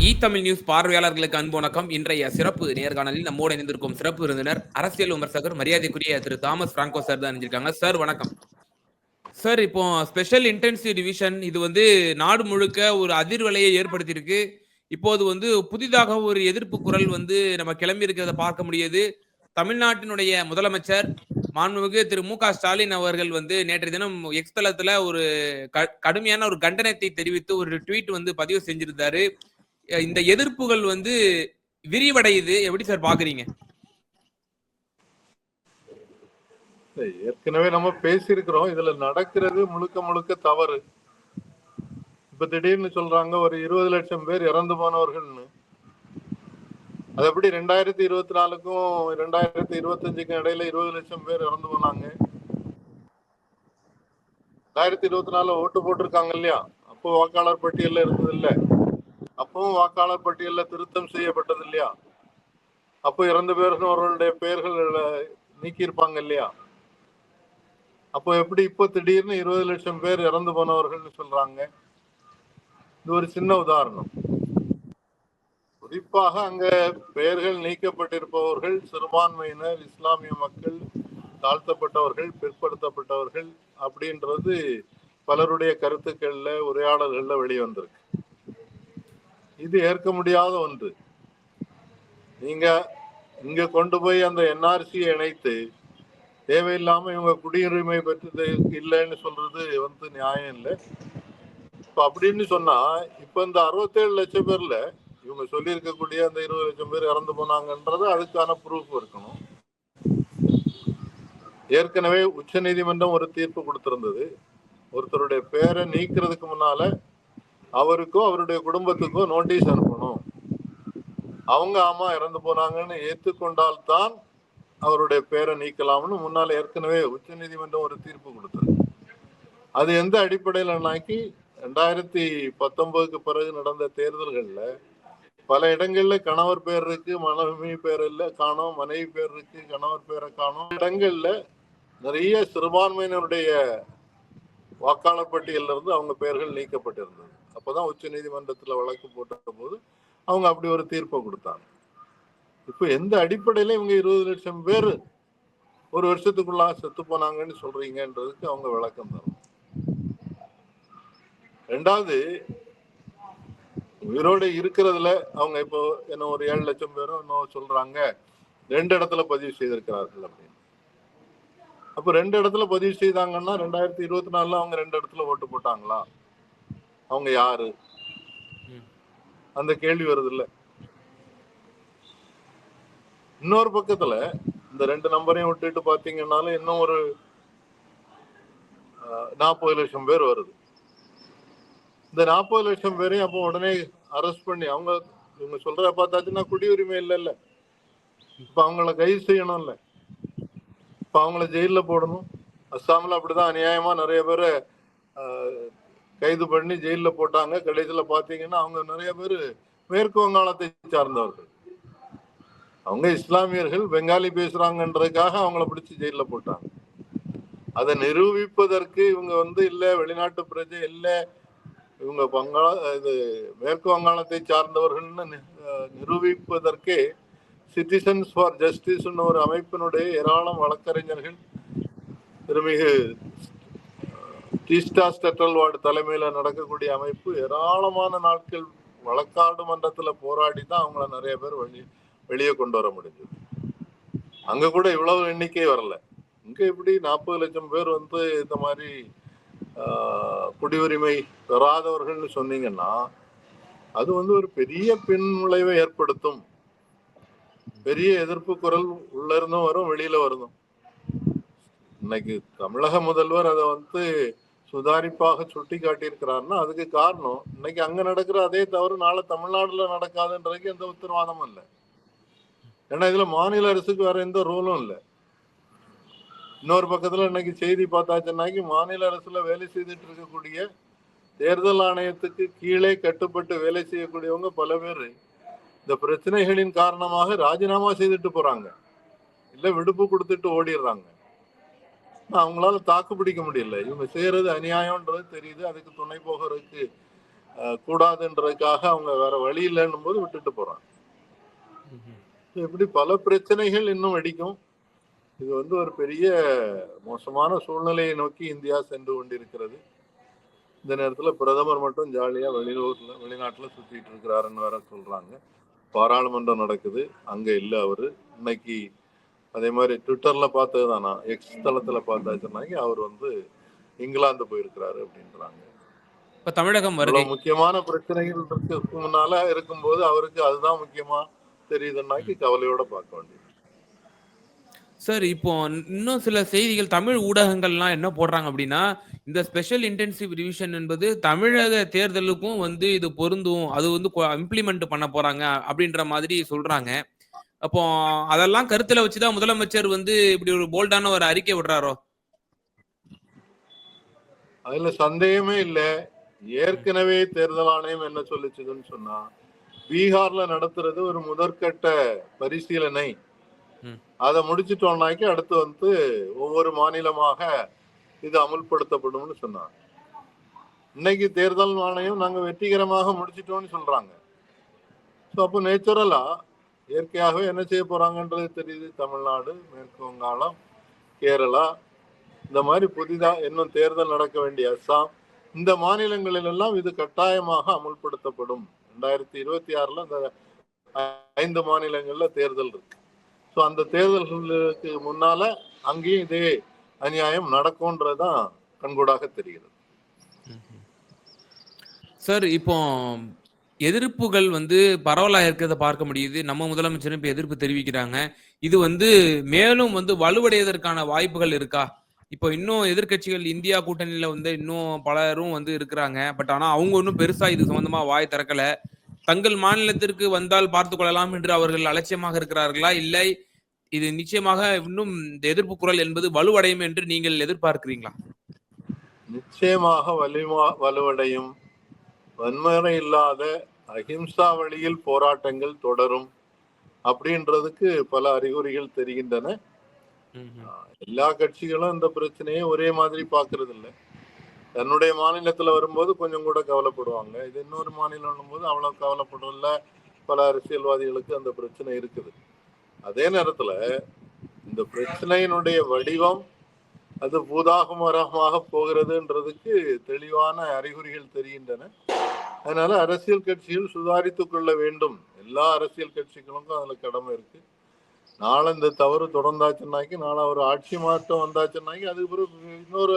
இ Tamil news பார்வையாளர்களுக்கு அன்பு வணக்கம். இன்றைய சிறப்பு நேர்காணலில் நம்மோடு இணைந்திருக்கும் சிறப்பு விருந்தினர் அரசியல் விமர்சகர் மரியாதைக்குரிய திரு தாமஸ் பிராங்கோ சார் தான் இணைஞ்சிருக்காங்க. சார் வணக்கம். சார் இப்போ ஸ்பெஷல் இன்டென்சிவ் டிவிஷன் இது வந்து நாடு முழுக்க ஒரு அதிர்வலையை ஏற்படுத்தியிருக்கு. இப்போது வந்து புதிதாக ஒரு எதிர்ப்பு குரல் வந்து நம்ம கிளம்பி இருக்கிறத பார்க்க முடியுது. தமிழ்நாட்டினுடைய முதலமைச்சர் மாண்புமிகு திரு மு க ஸ்டாலின் அவர்கள் வந்து நேற்றைய தினம் எக்ஸ் தளத்துல ஒரு க- கடுமையான ஒரு கண்டனத்தை தெரிவித்து ஒரு ட்வீட் வந்து பதிவு செஞ்சிருந்தாரு. இந்த எதிர்ப்புகள் வந்து விரிவடையுது. எப்படி சார் பாக்குறீங்க? ஏற்கனவே நம்ம பேசியிருக்கிறோம். இதுல நடக்கிறது முழுக்க முழுக்க தவறு. இப்ப திடீர்னு சொல்றாங்க ஒரு இருபது லட்சம் பேர் இறந்து போனவர்கள்னு. அது எப்படி ரெண்டாயிரத்தி இருபத்தி நாலுக்கும் ரெண்டாயிரத்தி இருபத்தஞ்சுக்கும் இடையில இருபது லட்சம் பேர் இறந்து போனாங்க? ரெண்டாயிரத்தி இருபத்தி நாலுல ஓட்டு போட்டிருக்காங்க இல்லையா? அப்போ வாக்காளர் பட்டியல்ல இருந்தது இல்லை. அப்பவும் வாக்காளர் பட்டியலில் திருத்தம் செய்யப்பட்டது இல்லையா? அப்போ இறந்த அவர்களுடைய பெயர்கள் நீக்கியிருப்பாங்க இல்லையா? அப்போ எப்படி இப்போ திடீர்னு இருபது லட்சம் பேர் இறந்து போனவர்கள்னு சொல்றாங்க. இது ஒரு சின்ன உதாரணம். குறிப்பாக அங்க பெயர்கள் நீக்கப்பட்டிருப்பவர்கள் சிறுபான்மையினர் இஸ்லாமிய மக்கள் தாழ்த்தப்பட்டவர்கள் பிற்படுத்தப்பட்டவர்கள் அப்படின்றது பலருடைய கருத்துக்கள்ல உரையாடல்கள்ல வெளிவந்திருக்கு. இது ஏற்க முடியாத ஒன்று. நீங்க இங்க கொண்டு போய் அந்த என்ஆர்சியை இணைத்து தேவையில்லாம இவங்க குடியுரிமை பெற்றது இல்லைன்னு சொல்றது வந்து நியாயம் இல்லை. இப்ப அப்படின்னு சொன்னா இப்ப இந்த அறுபத்தேழு லட்சம் பேர்ல இவங்க சொல்லி இருக்கக்கூடிய அந்த இருபது லட்சம் பேர் இறந்து போனாங்கன்றது அதுக்கான ப்ரூஃப் இருக்கணும். ஏற்கனவே உச்ச நீதிமன்றம் ஒரு தீர்ப்பு கொடுத்திருந்தது. ஒருத்தருடைய பேரை நீக்கிறதுக்கு முன்னால அவருக்கும் அவருடைய குடும்பத்துக்கும் நோட்டீஸ் அனுப்பணும். அவங்க ஆமா இறந்து போனாங்கன்னு ஏற்றுக்கொண்டால்தான் அவருடைய பேரை நீக்கலாம்னு முன்னால ஏற்கனவே உச்ச நீதிமன்றம் ஒரு தீர்ப்பு கொடுத்தது. அது எந்த அடிப்படையிலனாக்கி ரெண்டாயிரத்தி பத்தொன்பதுக்கு பிறகு நடந்த தேர்தல்கள்ல பல இடங்கள்ல கணவர் பேர் இருக்கு மனைவி பேர் இல்ல காணோம் மனைவி பேர் இருக்கு கணவர் பேரை காணோம். இடங்கள்ல நிறைய சிறுபான்மையினருடைய வாக்காளர் பட்டியல்ல இருந்து அவங்க பெயர்கள் நீக்கப்பட்டிருந்தது. அப்பதான் உச்ச நீதிமன்றத்தில் வழக்கு போட்ட போது அவங்க அப்படி ஒரு தீர்ப்பை கொடுத்தாங்க. இப்போ எந்த அடிப்படையில இவங்க இருபது லட்சம் பேர் ஒரு வருஷத்துக்குள்ள செத்து போனாங்கன்னு சொல்றீங்கன்றதுக்கு அவங்க விளக்கம் தரும். ரெண்டாவது உயிரோட இருக்கிறதுல அவங்க இப்போ என்ன ஒரு ஏழு லட்சம் பேரும் இன்னும் சொல்றாங்க. ரெண்டு இடத்துல பதிவு செய்திருக்கிறார்கள் அப்படின்னு. அப்போ ரெண்டு இடத்துல பதிவு செய்தாங்கன்னா ரெண்டாயிரத்தி இருபத்தி நாலுல அவங்க ரெண்டு இடத்துல ஓட்டு போட்டாங்களா? அவங்க யாரு. அந்த கேள்வி வருது இல்ல இன்னொரு பக்கத்துல இந்த ரெண்டு நம்பரையும் விட்டுட்டு பாத்தீங்கன்னாலும் இன்னும் ஒரு நாற்பது லட்சம் பேர் வருது. இந்த நாற்பது லட்சம் பேரையும் அப்போ உடனே அரெஸ்ட் பண்ணி அவங்க இவங்க சொல்றத பார்த்தாச்சுன்னா குடியுரிமை இல்லை இல்ல இப்ப அவங்கள கைது செய்யணும்ல. இப்ப அவங்கள ஜெயில போடணும். அஸ்ஸாம்ல அப்படிதான் அநியாயமா நிறைய பேரை கைது பண்ணி ஜெயில போட்டாங்க. கடைசியில பாத்தீங்கன்னா அவங்க நிறைய பேர் மேற்கு வங்காளத்தை சார்ந்தவர்கள். அவங்க இஸ்லாமியர்கள் பெங்காலி பேசுறாங்கன்றதுக்காக அவங்கள பிடிச்சு ஜெயில போட்டாங்க. அதை நிரூபிப்பதற்கு இவங்க வந்து இல்ல வெளிநாட்டு பிரஜை இல்ல இவங்க வங்காள இது மேற்கு வங்காளத்தை சார்ந்தவர்கள்னு நி- நிரூபிப்பதற்கே சிட்டிசன்ஸ் ஃபார் ஜஸ்டிஸ்னு ஒரு அமைப்பினுடைய ஏராளம் வழக்கறிஞர்கள் திருமிகு டீஸ்டா ஸ்டெட்டல்வார்டு தலைமையில நடக்கக்கூடிய அமைப்பு ஏராளமான நாட்கள் வழக்காடு மன்றத்துல போராடி தான் அவங்கள நிறைய பேர் வெளியே வெளியே கொண்டு வர முடிஞ்சது. அங்க கூட இவ்வளவு எண்ணிக்கை வரல. இங்க எப்படி நாற்பது லட்சம் பேர் வந்து இந்த மாதிரி குடியுரிமை பெறாதவர்கள்னு சொன்னீங்கன்னா அது வந்து ஒரு பெரிய பின் விளைவை ஏற்படுத்தும். பெரிய எதிர்ப்பு குரல் உள்ள இருந்தும் வரும் வெளியில வருதும் இன்னைக்கு தமிழக முதல்வர் அதை வந்து சுதாரிப்பாக சுட்டி காட்டியிருக்கிறாருன்னா அதுக்கு காரணம் இன்னைக்கு அங்க நடக்கிற அதே தவறு நாளை தமிழ்நாடுல நடக்காதுன்றதுக்கு எந்த உத்தரவாதமும் இல்லை. ஏன்னா இதுல மாநில அரசுக்கு வேற எந்த ரூலும் இல்லை. இன்னொரு பக்கத்துல இன்னைக்கு செய்தி பார்த்தாச்சுன்னாக்கி மாநில அரசுல வேலை செய்துட்டு இருக்கக்கூடிய தேர்தல் ஆணையத்துக்கு கீழே கட்டுப்பட்டு வேலை செய்யக்கூடியவங்க பல பேர் இந்த பிரச்சனைகளின் காரணமாக ராஜினாமா செய்துட்டு போறாங்க. இல்ல விடுப்பு கொடுத்துட்டு ஓடிடுறாங்க. அவங்களால தாக்கு பிடிக்க முடியல. இவங்க செய்யறது அநியாயம்ன்றது தெரியுது. அதுக்கு துணை போகிறதுக்கு கூடாதுன்றதுக்காக அவங்க வேற வழி இல்லைன்னும் போது விட்டுட்டு போறாங்க. இப்படி பல பிரச்சனைகள் இன்னும் வெடிக்கும். இது வந்து ஒரு பெரிய மோசமான சூழ்நிலையை நோக்கி இந்தியா சென்று கொண்டிருக்கிறது. இந்த நேரத்துல பிரதமர் மட்டும் ஜாலியா வெளியூர்ல வெளிநாட்டுல சுத்திட்டு இருக்கிறாருன்னு வேற சொல்றாங்க. பாராளுமன்றம் நடக்குது. அங்க இல்ல அவரு. இன்னைக்கு அதே மாதிரி ட்விட்டர்ல பார்த்ததுதானா? எக்ஸ் தளத்துல பார்த்தாச்சுன்னாங்க அவர் வந்து இங்கிலாந்து போயிருக்கிறாரு அப்படின்றாங்க. இப்ப தமிழகம் இவ்வளவு முக்கியமான பிரச்சனைகள் இருக்கு. முன்னால இருக்கும்போது அவருக்கு அதுதான் முக்கியமா தெரியுதுன்னாக்கி கவலையோட பார்க்க வேண்டியது. சார் இப்போ இன்னும் சில செய்திகள் தமிழ் ஊடகங்கள்லாம் என்ன போடுறாங்க அப்படின்னா இந்த ஸ்பெஷல் இன்டென்சிவ் ரிவிஷன் என்பது தமிழக தேர்தலுக்கும் வந்து இது பொருந்தும் அது வந்து இம்ப்ளிமெண்ட் பண்ண போறாங்க அப்படின்ற மாதிரி சொல்றாங்க. அப்போ அதெல்லாம் கருத்துல வச்சுதான் முதலமைச்சர் வந்து இப்படி ஒரு போல்டான ஒரு அறிக்கை விடுறாரோ? அதுல சந்தேகமே இல்ல. ஏற்கனவே தேர்தல் ஆணையம் என்ன சொல்லிச்சுதுன்னு சொன்னா பீகார்ல நடத்துறது ஒரு முதற்கட்ட பரிசீலனை. அதை முடிச்சிட்டோம்னாக்கி அடுத்து வந்து ஒவ்வொரு மாநிலமாக இது அமுல்படுத்தப்படும்னு சொன்னாங்க. இன்னைக்கு தேர்தல் ஆணையம் நாங்க வெற்றிகரமாக முடிச்சிட்டோம்னு சொல்றாங்க. ஸோ அப்போ நேச்சுரலா இயற்கையாகவே என்ன செய்ய போறாங்கன்றது தெரியுது. தமிழ்நாடு மேற்கு வங்காளம் கேரளா. இந்த மாதிரி புதிதாக இன்னும் தேர்தல் நடக்க வேண்டிய அஸ்ஸாம். இந்த மாநிலங்களிலெல்லாம் இது கட்டாயமாக அமுல்படுத்தப்படும். ரெண்டாயிரத்தி இருபத்தி ஆறுல இந்த ஐந்து மாநிலங்கள்ல தேர்தல் இருக்கு. ஸோ அந்த தேர்தல்களுக்கு முன்னால அங்கேயும் இதே அநியாயம் நடக்கும்ன்றதுதான் கண்கூடாக தெரிகிறது. சார் இப்போ எதிர்ப்புகள் வந்து பரவலாக இருக்கிறத பார்க்க முடியுது. நம்ம முதலமைச்சரும் இப்போ எதிர்ப்பு தெரிவிக்கிறாங்க. இது வந்து மேலும் வந்து வலுவடைவதற்கான வாய்ப்புகள் இருக்கா? இப்போ இன்னும் எதிர்க்கட்சிகள் இந்தியா கூட்டணியில் வந்து இன்னும் பலரும் வந்து இருக்கிறாங்க. பட் ஆனால் அவங்க ஒன்றும் பெருசாக இது சம்மந்தமாக வாய் திறக்கலை. தங்கள் மாநிலத்திற்கு வந்தால் பார்த்து கொள்ளலாம் என்று அவர்கள் அலட்சியமாக இருக்கிறார்களா? இல்லை. இது நிச்சயமாக இன்னும் இந்த எதிர்ப்பு குரல் என்பது வலுவடையும் என்று நீங்கள் எதிர்பார்க்கிறீங்களா? நிச்சயமாக வலுவா வலுவடையும். வன்முறை இல்லாத அஹிம்சா வழியில் போராட்டங்கள் தொடரும் அப்படின்றதுக்கு பல அறிகுறிகள் தெரிகின்றன. எல்லா கட்சிகளும் இந்த பிரச்சனையை ஒரே மாதிரி பாக்குறது இல்ல தன்னுடைய மாநிலத்துல வரும்போது கொஞ்சம் கூட கவலைப்படுவாங்க. இது இன்னொரு மாநிலம் போது அவ்வளவு கவலைப்படுறதில்ல. பல அரசியல்வாதிகளுக்கு அந்த பிரச்சனை இருக்குது. அதே நேரத்துல இந்த பிரச்சனையினுடைய வடிவம் அது பூதாகமரமாக போகிறதுன்றதுக்கு தெளிவான அறிகுறிகள் தெரிகின்றன. அதனால அரசியல் கட்சிகள் சுதாரித்துக் கொள்ள வேண்டும். எல்லா அரசியல் கட்சிகளுக்கும் அதுல கடமை இருக்கு. நாளை இந்த தவறு தொடர்ந்தாச்சுன்னாக்கி நாளை ஒரு ஆட்சி மாற்றம் வந்தாச்சுன்னாக்கி அதுக்கு பிறகு இன்னொரு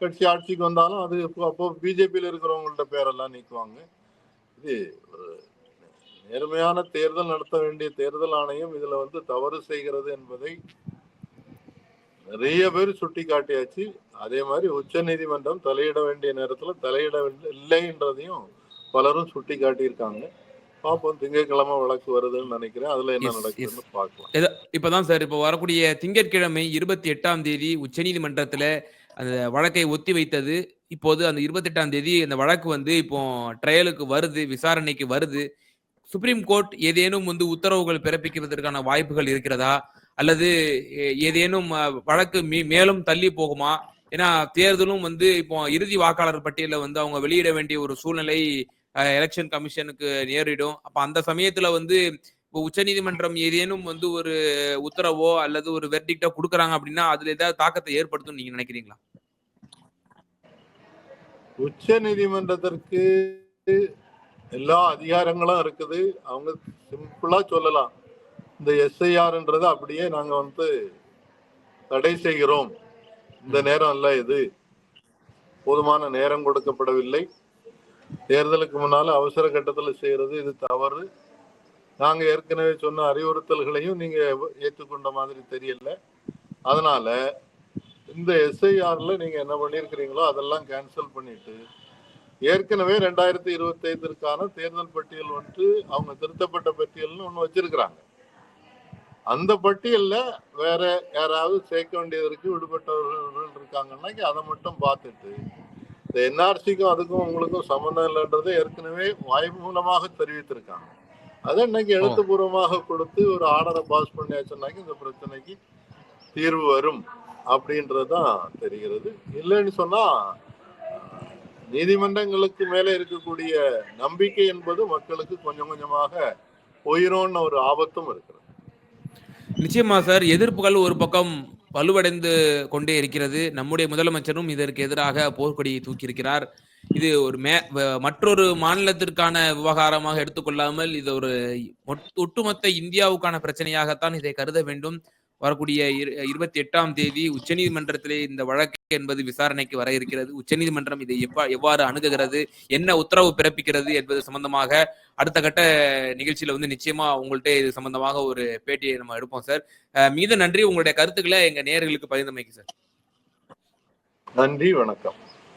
கட்சி ஆட்சிக்கு வந்தாலும் அது இப்போ- அப்போ பிஜேபியில் இருக்கிறவங்கள்ட்ட பேரெல்லாம் நீக்குவாங்க. இது ஒரு நேர்மையான தேர்தல் நடத்த வேண்டிய தேர்தல் ஆணையம் இதுல வந்து தவறு செய்கிறது என்பதை நிறைய பேர் சுட்டி காட்டியாச்சு அதே மாதிரி உச்ச நீதிமன்றம் தலையிட வேண்டிய நேரத்துல தலையிட இல்லைன்றதையும் பலரும் சுட்டி காட்டியிருக்காங்க. பார்ப்போம் திங்கட்கிழமை வழக்கு வருதுன்னு நினைக்கிறேன். அதுல என்ன நடக்குதுன்னு பார்க்கலாம். இப்பதான் சார் இப்போ வரக்கூடிய திங்கட்கிழமை இருபத்தி எட்டாம் தேதி உச்சநீதிமன்றத்துல அந்த வழக்கை ஒத்தி வைத்தது. இப்போது அந்த இருபத்தி எட்டாம் தேதி அந்த வழக்கு வந்து இப்போ ட்ரையலுக்கு வருது விசாரணைக்கு வருது. சுப்ரீம் கோர்ட் ஏதேனும் வந்து உத்தரவுகள் பிறப்பிக்கிறதுக்கான வாய்ப்புகள் இருக்கிறதா? அல்லது ஏதேனும் வழக்கு மேலும் தள்ளி போகுமா? ஏன்னா தேர்தலும் வந்து இப்போ இறுதி வாக்காளர் பட்டியலை வந்து அவங்க வெளியிட வேண்டிய ஒரு சூழ்நிலை எலெக்ஷன் கமிஷனுக்கு நேரிடும். அப்ப அந்த சமயத்துல வந்து இப்போ உச்சநீதிமன்றம் ஏதேனும் வந்து ஒரு உத்தரவோ அல்லது ஒரு வெர்டிக்டோ கொடுக்குறாங்க அப்படின்னா அதுல ஏதாவது தாக்கத்தை ஏற்படுத்தும் நீங்க நினைக்கிறீங்களா? உச்ச நீதிமன்றத்திற்கு எல்லா அதிகாரங்களும் இருக்குது. அவங்க சிம்பிளா சொல்லலாம். இந்த எஸ்ஐஆர்ன்றது அப்படியே நாங்க வந்து தடை செய்கிறோம். இந்த நேரம் அல்ல இது. போதுமான நேரம் கொடுக்கப்படவில்லை. தேர்தலுக்கு முன்னால அவசர கட்டத்துல செய்யறது இது தவறு. நாங்க ஏற்கனவே சொன்ன அறிவுறுத்தல்களையும் நீங்க ஏற்றுக்கொண்ட மாதிரி தெரியல. அதனால இந்த எஸ்ஐஆர்ல நீங்க என்ன பண்ணிருக்கிறீங்களோ அதெல்லாம் கேன்சல் பண்ணிட்டு ஏற்கனவே ரெண்டாயிரத்தி இருபத்தி ஐந்திற்கான தேர்தல் பட்டியல் வந்துட்டு அவங்க திருத்தப்பட்ட பட்டியல்னு ஒன்று வச்சிருக்கிறாங்க. அந்த பட்டியல்ல வேற யாராவது சேர்க்க வேண்டியதற்கு விடுபட்டவர்கள் இருக்காங்கன்னா அதை மட்டும் பார்த்துட்டு இந்த என்ஆர்சிக்கும் அதுக்கும் உங்களுக்கும் சம்மந்தம் இல்லைன்றதை ஏற்கனவே வாய் மூலமாக தெரிவித்திருக்காங்க. அதை இன்னைக்கு எழுத்துப்பூர்வமாக கொடுத்து ஒரு ஆர்டரை பாஸ் பண்ணியாச்சுன்னாக்கி இந்த பிரச்சனைக்கு தீர்வு வரும் அப்படின்றதுதான் தெரிகிறது. இல்லைன்னு சொன்னா நீதிமன்றங்களுக்கு மேல இருக்கக்கூடிய நம்பிக்கை என்பது மக்களுக்கு கொஞ்சம் கொஞ்சமாக போயிரோன்னு ஒரு ஆபத்தும் இருக்கிறது. நிச்சயமா சார் எதிர்ப்புகள் ஒரு பக்கம் வலுவடைந்து கொண்டே இருக்கிறது. நம்முடைய முதலமைச்சரும் இதற்கு எதிராக போர்க்கொடியை தூக்கியிருக்கிறார். இது ஒரு மே மற்றொரு மாநிலத்திற்கான விவகாரமாக எடுத்துக்கொள்ளாமல் இது ஒரு ஒட்டுமொத்த இந்தியாவுக்கான பிரச்சனையாகத்தான் இதை கருத வேண்டும். வரக்கூடிய இருபத்தி எட்டாம் தேதி உச்சநீதிமன்றத்திலே இந்த வழக்கு என்பது விசாரணைக்கு வர இருக்கிறது. உச்சநீதிமன்றம் இதை எப்ப எவ்வாறு அணுகுகிறது என்ன உத்தரவு பிறப்பிக்கிறது என்பது சம்பந்தமாக அடுத்த கட்ட நிகழ்ச்சியில வந்து நிச்சயமா உங்கள்ட்ட இது சம்பந்தமாக ஒரு பேட்டியை நம்ம எடுப்போம் சார். மீது நன்றி. உங்களுடைய கருத்துக்களை எங்க நேர்களுக்கு பகிர்ந்தமைக்கு சார். நன்றி வணக்கம்.